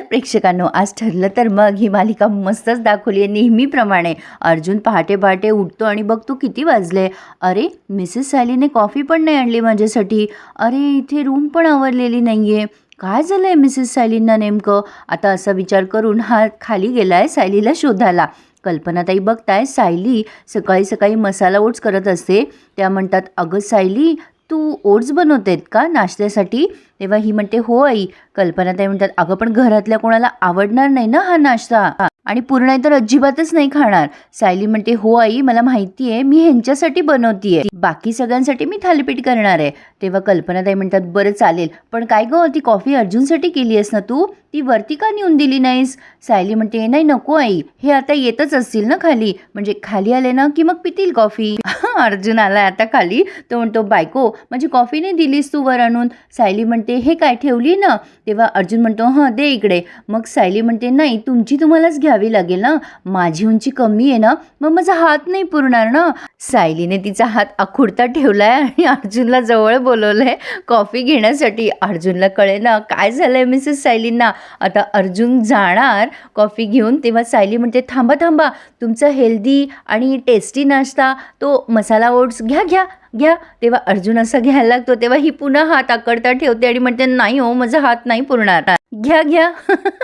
प्रेक्षकांनो आज ठरलं तर मग ही मालिका मस्तच दाखवली आहे. नेहमीप्रमाणे अर्जुन पहाटे पहाटे उठतो आणि बघ तू किती वाजले. अरे मिसेस सॅलीने कॉफी पण नाही आणली माझ्यासाठी. अरे इथे रूम पण आवरलेली नाही आहे काय झालं आहे मिसेस सॅलींना नेमकं? आता असा विचार करून हा खाली गेला आहे सायलीला शोधायला. कल्पनाताई बघताय सायली सकाळी सकाळी मसाला ओट्स करत असते. त्या म्हणतात अगं सायली तू ओट्स बनवतेत का नाश्त्यासाठी? तेव्हा ही म्हणते हो आई. कल्पनाताई म्हणतात अगं पण घरातल्या कोणाला आवडणार नाही ना हा नाश्ता? आणि पूर्ण तर अजिबातच नाही खाणार. सायली म्हणते हो आई मला माहिती आहे मी ह्यांच्यासाठी बनवतीये. बाकी सगळ्यांसाठी मी थालीपीठ करणार आहे. तेव्हा कल्पनाताई म्हणतात बरं चालेल. पण काय गं ती कॉफी अर्जुनसाठी केली आहेस ना तू? ती वरती का नेऊन दिली नाहीस? सायली म्हणते नाही नको आई हे आता येतच असतील ना खाली. म्हणजे खाली आले ना की मग पितील कॉफी? अर्जुन आला आता खाली. तो म्हणतो बायको म्हणजे कॉफी नाही दिलीस तू वर आणून. सायली म्हणते हे काय ठेवली ना? तेव्हा अर्जुन म्हणतो हां दे इकडे. मग सायली म्हणते नाही तुमची तुम्हालाच घ्यावी लागेल ना. माझी उंची कमी आहे ना मग माझा हात नाही पुरणार ना. सायलीने तिचा हात आखुडता ठेवलाय आणि अर्जुनला जवळ बोलवलंय कॉफी घेण्यासाठी. अर्जुनला कळे ना काय झालंय मिसेस सायलींना? आता अर्जुन जाणार कॉफी घेऊन तेव्हा सायली म्हणते थांबा थांबा तुमचा हेल्दी आणि टेस्टी नाश्ता तो मसाला ओट्स घ्या घ्या घ्या. तेव्हा अर्जुन असा घ्यायला लागतो तेव्हा ही पुन्हा हात आकडता ठेवते आणि म्हणते नाही हो माझा हात नाही पुरणार. घ्या घ्या.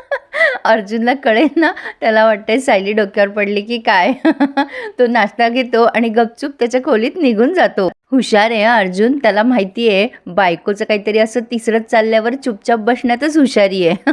अर्जुनला कळेल ना त्याला वाटतंय सायली डोक्यावर पडली की काय? तो नाश्ता घेतो आणि गपचूप त्याच्या खोलीत निघून जातो. हुशार आहे अर्जुन त्याला माहिती आहे बायकोचं काहीतरी असं तिसरंच चालल्यावर चुपचाप बसण्यातच हुशारी आहे.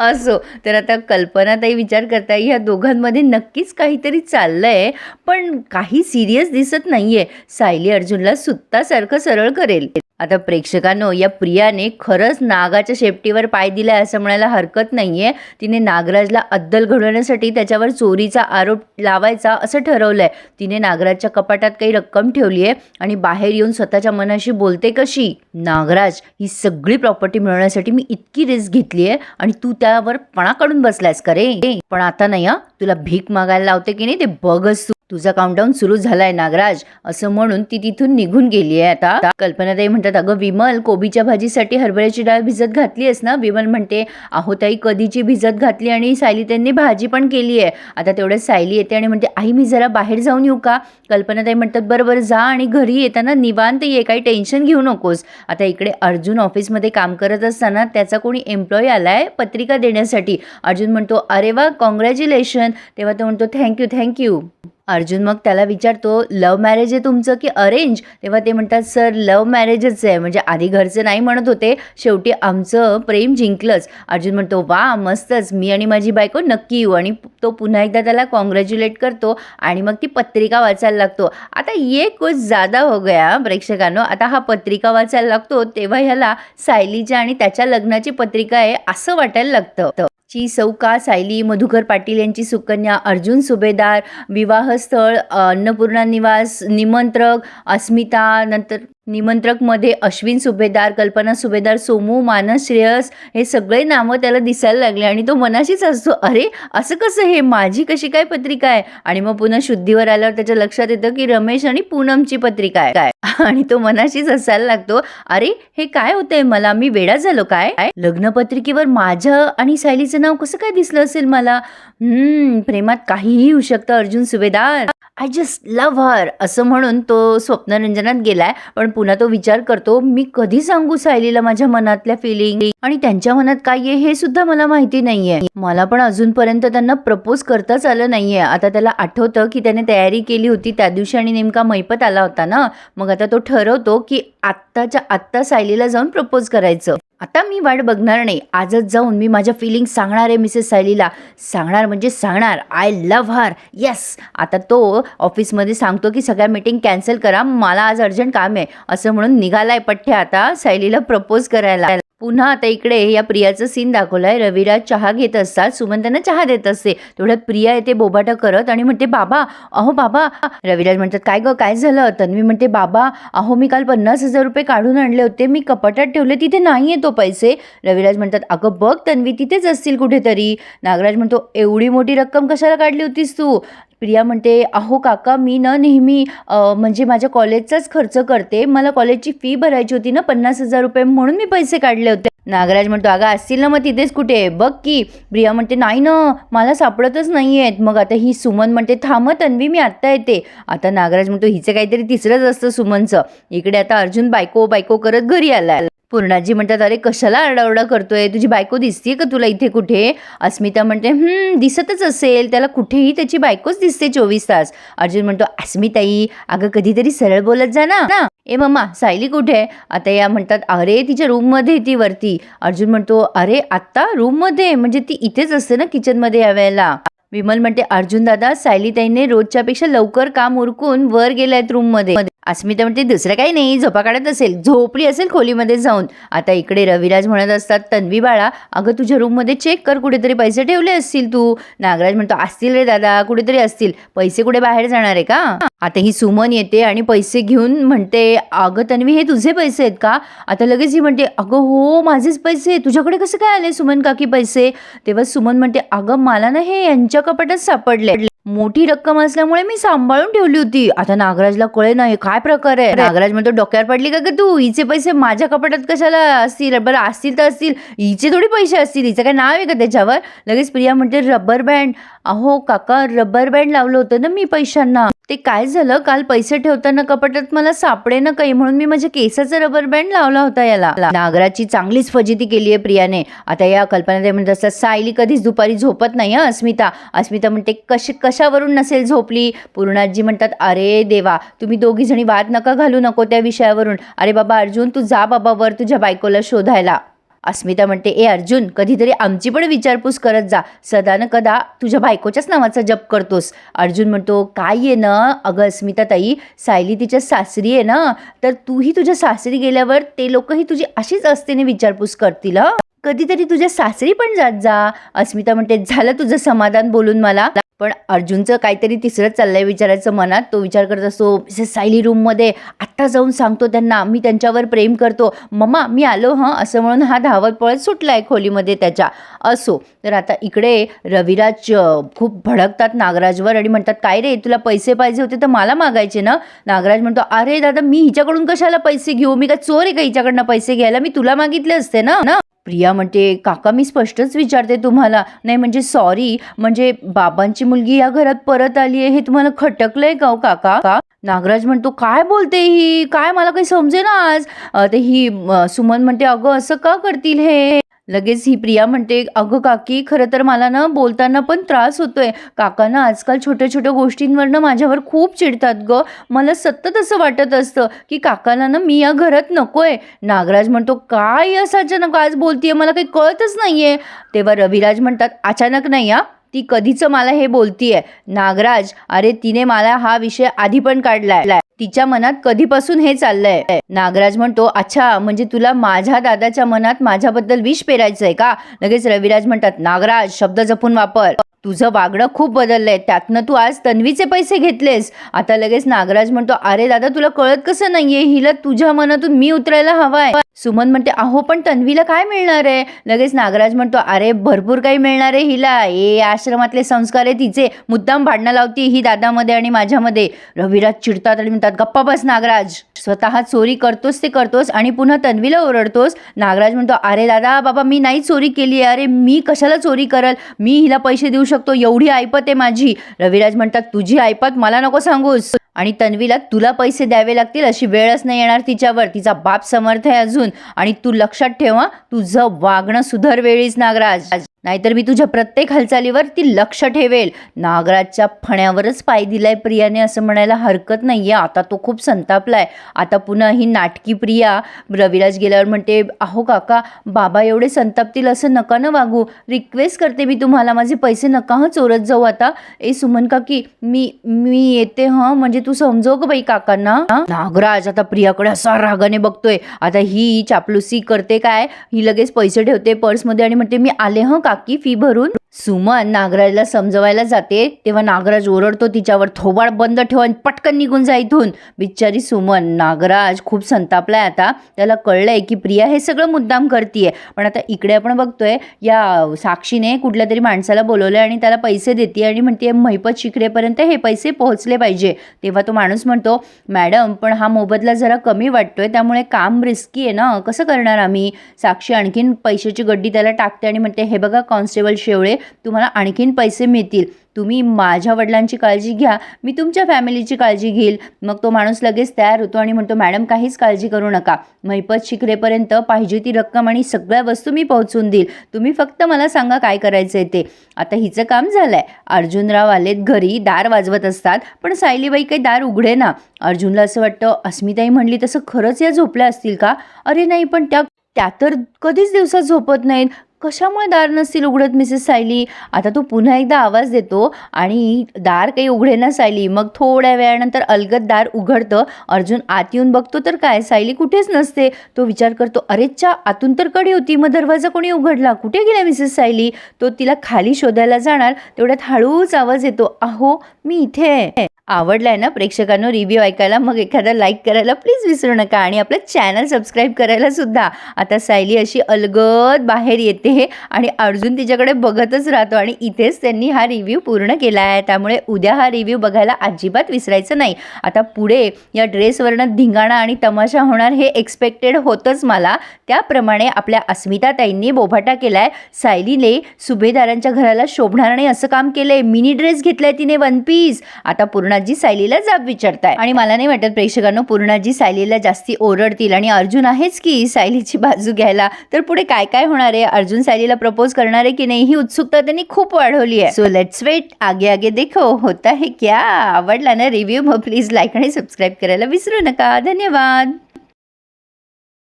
असो तर आता कल्पनाताई विचार करताय ह्या दोघांमध्ये नक्कीच काहीतरी चाललंय पण काही सिरियस दिसत नाहीये. सायली अर्जुनला सुत्तासारखं सरळ करेल. आता प्रेक्षकांनो या प्रियाने खरंच नागाच्या शेपटीवर पाय दिलाय असं म्हणायला हरकत नाहीये. तिने नागराजला अद्दल घडवण्यासाठी त्याच्यावर चोरीचा आरोप लावायचा असं ठरवलंय. तिने नागराजच्या कपाटात काही रक्कम ठेवली आहे आणि बाहेर येऊन स्वतःच्या मनाशी बोलते कशी? नागराज ही सगळी प्रॉपर्टी मिळवण्यासाठी मी इतकी रिस्क घेतली आहे आणि तू त्यावर पणा काढून बसलायस का रे? पण आता नाही हा? तुला भीक मागायला लावते की नाही ते बघच तुझा काउंटडाऊन सुरू झालाय नागराज असं म्हणून ती तिथून निघून गेली आहे आता. कल्पनाताई म्हणतात अगं विमल कोबीच्या भाजीसाठी हरभऱ्याची डाळ भिजत घातली आहेस ना? विमल म्हणते आहोताई कधीची भिजत घातली आणि सायली त्यांनी भाजी पण केली आहे. आता तेवढ्यात सायली येते आणि म्हणते आई मी जरा बाहेर जाऊन येऊ का? कल्पनाताई म्हणतात बरोबर जा आणि घरी येताना निवांत ये काही टेन्शन घेऊ नकोस. आता इकडे अर्जुन ऑफिसमध्ये काम करत असताना त्याचा कोणी एम्प्लॉई आलाय पत्रिका देण्यासाठी. अर्जुन म्हणतो अरे वा कॉंग्रॅच्युलेशन तेव्हा तो म्हणतो थँक्यू थँक्यू अर्जुन मग त्याला विचारतो लव्ह मॅरेज आहे तुमचं की अरेंज तेव्हा ते म्हणतात सर लव्ह मॅरेजच आहे. म्हणजे आधी घरचं नाही म्हणत होते शेवटी आमचं प्रेम जिंकलंच. अर्जुन म्हणतो वा मस्तच. मी आणि माझी बायको नक्की येऊ. आणि तो पुन्हा एकदा त्याला कॉंग्रॅच्युलेट करतो आणि मग ती पत्रिका वाचायला लागतो. आता ये कुछ जादा हो गया प्रेक्षकांनो. आता हा पत्रिका वाचायला लागतो तेव्हा ह्याला सायलीच्या आणि त्याच्या लग्नाची पत्रिका आहे असं वाटायला लागतं. ची सौका सायली मधुकर पाटील यांची सुकन्या अर्जुन सुभेदार विवाहस्थळ अन्नपूर्णा निवास निमंत्रक अस्मिता नंतर निमंत्रकमध्ये अश्विन सुभेदार कल्पना सुभेदार सोमू मानस श्रेयस हे सगळे नावं त्याला दिसायला लागले आणि तो मनाशीच असतो अरे असं कसं हे? माझी कशी काय पत्रिका आहे? आणि मग पुन्हा शुद्धीवर आल्यावर त्याच्या लक्षात येतं की रमेश आणि पूनमची पत्रिका आहे. काय? आणि तो मनाशीच असायला लागतो अरे हे काय होतंय मला? मी वेडा झालो काय? लग्नपत्रिकेवर माझं आणि सायलीचं नाव कसं काय दिसलं असेल मला? हम्म प्रेमात काहीही होऊ शकतं Arjun Subhedar. I just love her असं म्हणून तो स्वप्नरंजनात गेलाय. पण पुन्हा तो विचार करतो मी कधी सांगू सायलीला माझ्या मनातल्या फिलिंग आणि त्यांच्या मनात काय आहे हे सुद्धा मला माहिती नाहीये. मला पण अजूनपर्यंत त्यांना प्रपोज करताच आलं नाहीये. आता त्याला आठवतं की त्याने तयारी केली होती त्या दिवशी आणि नेमका मैपत आला होता ना? मग आता तो ठरवतो की आत्ताच्या आत्ता सायलीला जाऊन प्रपोज करायचं. आता मी वाट बघणार नाही. आजच जाऊन मी माझ्या फिलिंग सांगणार आहे मिसेस सायलीला सांगणार म्हणजे सांगणार. आय लव्ह हर येस आता तो ऑफिसमध्ये सांगतो की सगळ्या मीटिंग कॅन्सल करा. मला आज अर्जंट काम आहे. असं म्हणून निघालाय पठ्ठ्या आता सायलीला प्रपोज करायला. पुन्हा आता इकडे या प्रियाचं सीन दाखवलं आहे रविराज चहा घेत असतात. सुमन त्यांना चहा देत असते. तेवढ्यात प्रिया येते बोबाटा करत आणि म्हणते बाबा अहो बाबा. रविराज म्हणतात काय ग काय झालं? तन्वी म्हणते बाबा अहो मी काल पन्नास हजार रुपये काढून आणले होते. मी कपाटात ठेवले तिथे नाही आहे तो पैसे. रविराज म्हणतात अगं बघ तन्वी तिथेच असतील कुठेतरी. नागराज म्हणतो एवढी मोठी रक्कम कशाला काढली होतीस तू? प्रिया म्हणते अहो काका मी ना नेहमी म्हणजे माझ्या कॉलेजचाच खर्च करते. मला कॉलेजची फी भरायची होती ना पन्नास हजार रुपये म्हणून मी पैसे काढले होते. नागराज म्हणतो अगं असतील ना मग तिथेच कुठे? बघ की. प्रिया म्हणते नाही ना मला सापडतच नाही आहेत मग आता ही सुमन म्हणते थांब तन्वी मी आत्ता येते. आता नागराज म्हणतो हिचं काहीतरी तिसरंच असतं सुमनचं. इकडे आता अर्जुन बायको बायको करत घरी आला पूर्णाजी म्हणतात अरे कशाला आरडाओरडा करतोय? तुझी बायको दिसते का तुला इथे कुठे? अस्मिता म्हणते हम्म दिसतच असेल. त्याला कुठेही त्याची बायकोच दिसते चोवीस तास. अर्जुन म्हणतो अस्मिताई अगं कधीतरी सरळ बोलत जा ना. ए मम्मा सायली कुठे? आहे आता या म्हणतात अरे तिच्या रूममध्ये ती वरती. अर्जुन म्हणतो अरे आत्ता रूममध्ये? म्हणजे ती इथेच असते ना किचनमध्ये यावेळेला. विमल म्हणते अर्जुन दादा सायलीताईने रोजच्यापेक्षा लवकर काम उरकून वर गेल्यात रूममध्ये. अस्मिता म्हणते दुसरं काही नाही झोपा काढत असेल. झोपली असेल खोलीमध्ये जाऊन. आता इकडे रविराज म्हणत असतात तन्वी बाळा अगं तुझ्या रूममध्ये चेक कर कुठेतरी पैसे ठेवले असतील तू. नागराज म्हणतो असतील रे दादा कुठेतरी असतील. पैसे कुठे बाहेर जाणार आहे का? आता ही सुमन येते आणि पैसे घेऊन म्हणते अगं तन्वी हे तुझे पैसे आहेत का? आता लगेच ही म्हणते अगं हो माझेच पैसे तुझ्याकडे कसं काय आले सुमन काकी पैसे? तेव्हा सुमन म्हणते अगं मला ना हे यांच्या कपाटात सापडले. मोठी रक्कम असल्यामुळे मी सांभाळून ठेवली होती. आता नागराजला कळे नाही काय प्रकार आहे? नागराज म्हणतो डोक्यावर पडली का तू? हिचे पैसे माझ्या कपाटात कशाला असतील? बरं असतील तर असतील. हिचे थोडी पैसे असतील? हिचं काय नाव आहे का त्याच्यावर? लगेच प्रिया म्हणते रबर बँड. अहो काका रबर बँड लावलं होतं ना मी पैशांना. ते काय झालं? काल पैसे ठेवताना कपाटात मला सापडे ना काही म्हणून मी माझ्या केसाचा रबर बँड लावला होता याला. नागराची चांगलीच फजिती केली आहे प्रियाने. आता या कल्पना ते म्हणत असतात सायली कधीच दुपारी झोपत नाही हं अस्मिता. अस्मिता म्हणते कश कशावरून नसेल झोपली? पूर्णाजी म्हणतात अरे देवा तुम्ही दोघी जणी वाद नका घालू नको त्या विषयावरून. अरे बाबा अर्जुन तू जा बाबा वर तुझ्या बायकोला शोधायला. अस्मिता म्हणते ए अर्जुन कधीतरी आमची पण विचारपूस करत जा. सदानं कदा तुझ्या बायकोच्याच नावाचा जप करतोस. अर्जुन म्हणतो काय आहे ना? अगं अस्मिता ताई सायली तिच्या सासरी आहे ना? तर तूही तुझ्या सासरी गेल्यावर ते लोकही तुझी अशीच असतेने विचारपूस करतील कधीतरी तुझ्या सासरी पण जात जा. अस्मिता म्हणते झालं तुझं समाधान बोलून मला. पण अर्जुनचं काहीतरी तिसरं चाललंय विचारायचं मनात. तो विचार करत असतो सायली रूममध्ये आत्ता जाऊन सांगतो त्यांना मी त्यांच्यावर प्रेम करतो. मम्मा मी आलो हं असं म्हणून हा धावत पळत सुटलाय खोलीमध्ये त्याच्या. असो तर आता इकडे रविराज खूप भडकतात नागराजवर आणि म्हणतात काय रे तुला पैसे पाहिजे होते तर मला मागायचे ना? नागराज म्हणतो अरे दादा मी हिच्याकडून कशाला पैसे घेऊ? मी काय चोर आहे का हिच्याकडनं पैसे घ्यायला? मी तुला मागितले असते ना ना? प्रिया म्हणते काका मी स्पष्टच विचारते तुम्हाला. नाही म्हणजे सॉरी म्हणजे बाबांची मुलगी या घरात परत आली आहे हे तुम्हाला खटकलंय का हो काका? का नागराज म्हणतो काय बोलते ही? काय? मला काही समजे ना आज ते ही सुमन म्हणते अगं असं का करतील हे? लगेच ही प्रिया म्हणते अगं काकी खरं तर मला ना बोलताना पण त्रास होतोय. काकांना आजकाल छोट्या छोट्या गोष्टींवरनं माझ्यावर खूप चिडतात ग. मला सतत असं वाटत असतं की काकांना ना मी या घरात नकोय. नागराज म्हणतो काय असं अचानक आज बोलतीये? मला काही कळतच नाहीये. तेव्हा रविराज म्हणतात अचानक नाही हा. ती कधीचं मला हे बोलतीये. नागराज अरे तिने मला हा विषय आधी पण काढलाय. तिच्या मनात कधीपासून हे चाललंय? नागराज म्हणतो अच्छा म्हणजे तुला माझ्या दादाच्या मनात माझ्याबद्दल विष पेरायचंय का? लगेच रविराज म्हणतात नागराज शब्द जपून वापर. तुझं वागणं खूप बदललंय. त्यातनं तू आज तन्वीचे पैसे घेतलेस. आता लगेच नागराज म्हणतो अरे दादा तुला कळत कसं नाहीये? हिला तुझ्या मनातून मी उतरायला हवाय. सुमन म्हणते अहो पण तन्वीला काय मिळणार आहे? लगेच नागराज म्हणतो अरे भरपूर काही मिळणार आहे हिला. ए आश्रमातले संस्कार आहे तिचे. मुद्दाम भांडणं लावती ही दादामध्ये आणि माझ्यामध्ये. रविराज चिडतात आणि म्हणतात गप्पा बस नागराज. स्वतः चोरी करतोस ते करतोस आणि पुन्हा तन्वीला ओरडतोस. नागराज म्हणतो अरे दादा बाबा मी नाही चोरी केली आहे. अरे मी कशाला चोरी करल? मी हिला पैसे देऊ शकतो? एवढी ऐपत आहे माझी. रविराज म्हणतात तुझी ऐपत मला नको सांगूस. आणि तन्वीला तुला पैसे द्यावे लागतील अशी वेळच नाही येणार तिच्यावर. तिचा बाप समर्थ आहे अजून. आणि तू लक्षात ठेवा तुझं वागणं सुधर वेळीच नागराज. नाहीतर मी तुझ्या प्रत्येक हालचालीवर ती लक्ष ठेवेल. नागराजच्या फण्यावरच पाय दिलाय प्रियाने असं म्हणायला हरकत नाही आहे आता तो खूप संतापलाय. आता पुन्हा ही नाटकी प्रिया रविराज गेल्यावर म्हणते अहो काका बाबा एवढे संतापतील असं नका न वागू. रिक्वेस्ट करते मी तुम्हाला. माझे पैसे नका हं चोरत जाऊ आता. ए सुमन काकी मी मी येते हं. म्हणजे तू समजव ग बाई काकांना. नागराज आता प्रियाकडे असा रागाने बघतोय. आता ही चापलुसी करते काय? ही लगेच पैसे ठेवते पर्समध्ये आणि म्हणते मी आले हं काकी फी भरून. सुमन नागराजला समजवायला जाते तेव्हा नागराज ओरडतो तिच्यावर थोबाड बंद ठेव आणि पटकन निघून जा इथून. बिचारी सुमन नागराज खूप संतापलाय आता. त्याला कळलंय की प्रिया हे सगळं मुद्दाम करतीये. पण आता इकडे आपण बघतोय या साक्षीने कुठल्या तरी माणसाला बोलवलंय आणि त्याला पैसे देते आणि म्हणते महिपत शिकरेपर्यंत हे पैसे पोहोचले पाहिजे. तेव्हा तो माणूस म्हणतो मॅडम पण हा मोबदला जरा कमी वाटतोय त्यामुळे काम रिस्की आहे ना. कसं करणार आम्ही? साक्षी आणखीन पैशाची गड्डी त्याला टाकते आणि म्हणते हे बघा कॉन्स्टेबल शेवळे तुम्हाला आणखीन पैसे मिळतील. तुम्ही माझ्या वडिलांची काळजी घ्या. मी तुमच्या फॅमिलीची काळजी घेईल. मग तो माणूस लगेच तयार होतो आणि म्हणतो मॅडम काहीच काळजी करू नका. महिपत शिकरेपर्यंत पाहिजे ती रक्कम आणि सगळ्या वस्तू मी पोहोचून देईल. तुम्ही फक्त मला सांगा काय करायचं आहे ते. आता हिचं काम झालं आहे अर्जुनराव आलेत घरी दार वाजवत असतात पण सायलीबाई काही दार उघडे ना. अर्जुनला असं वाटतं अस्मिताई म्हणली तसं खरंच या झोपल्या असतील का? अरे नाही पण त्या त्या तर कधीच दिवसात झोपत नाहीत. कशामुळे दार नसतील उघडत मिसेस सायली? आता तो पुन्हा एकदा आवाज देतो आणि दार काही उघडे ना सायली. मग थोड्या वेळानंतर अलगद दार उघडतं. अर्जुन आत येऊन बघतो तर काय? सायली कुठेच नसते. तो विचार करतो अरेच्या आतून तर कडी होती. मग दरवाजा कोणी उघडला? कुठे गेला मिसेस सायली? तो तिला खाली शोधायला जाणार. तेवढ्यात हळूच आवाज येतो अहो मी इथे आहे. आवडलाय ना प्रेक्षकांनो? रिव्ह्यू ऐकायला मग एखादा लाईक करायला प्लीज विसरू नका आणि आपलं चॅनल सबस्क्राईब करायला सुद्धा. आता सायली अशी अलगद बाहेर येते आणि अर्जुन तिच्याकडे बघतच राहतो आणि इथेच त्यांनी हा रिव्ह्यू पूर्ण केला आहे त्यामुळे उद्या हा रिव्ह्यू बघायला अजिबात विसरायचं नाही. आता पुढे या ड्रेसवरनं धिंगाणा आणि तमाशा होणार हे एक्सपेक्टेड होतंच मला. त्याप्रमाणे आपल्या अस्मिताताईंनी बोभाटा केलाय. सायलीने सुभेदारांच्या घराला शोभणार नाही असं काम केलंय. मिनी ड्रेस घेतलाय तिने वन पीस आता पूर्ण पूर्णाजी सायलीला जाब विचारताय. आणि मला नाही वाटत प्रेक्षकांना पूर्णाजी सायलीला जास्ती ओरडतील आणि अर्जुन आहेच की सायलीची बाजू घ्यायला. तर पुढे काय काय होणार आहे? अर्जुन सायलीला प्रपोज करणार आहे की नाही? ही उत्सुकता त्यांनी खूप वाढवली आहे. सो लेट्स वेट आगे आगे देखो. होता है क्या? आवडला ना रिव्ह्यू मग प्लीज लाईक आणि सबस्क्राईब करायला विसरू नका. धन्यवाद.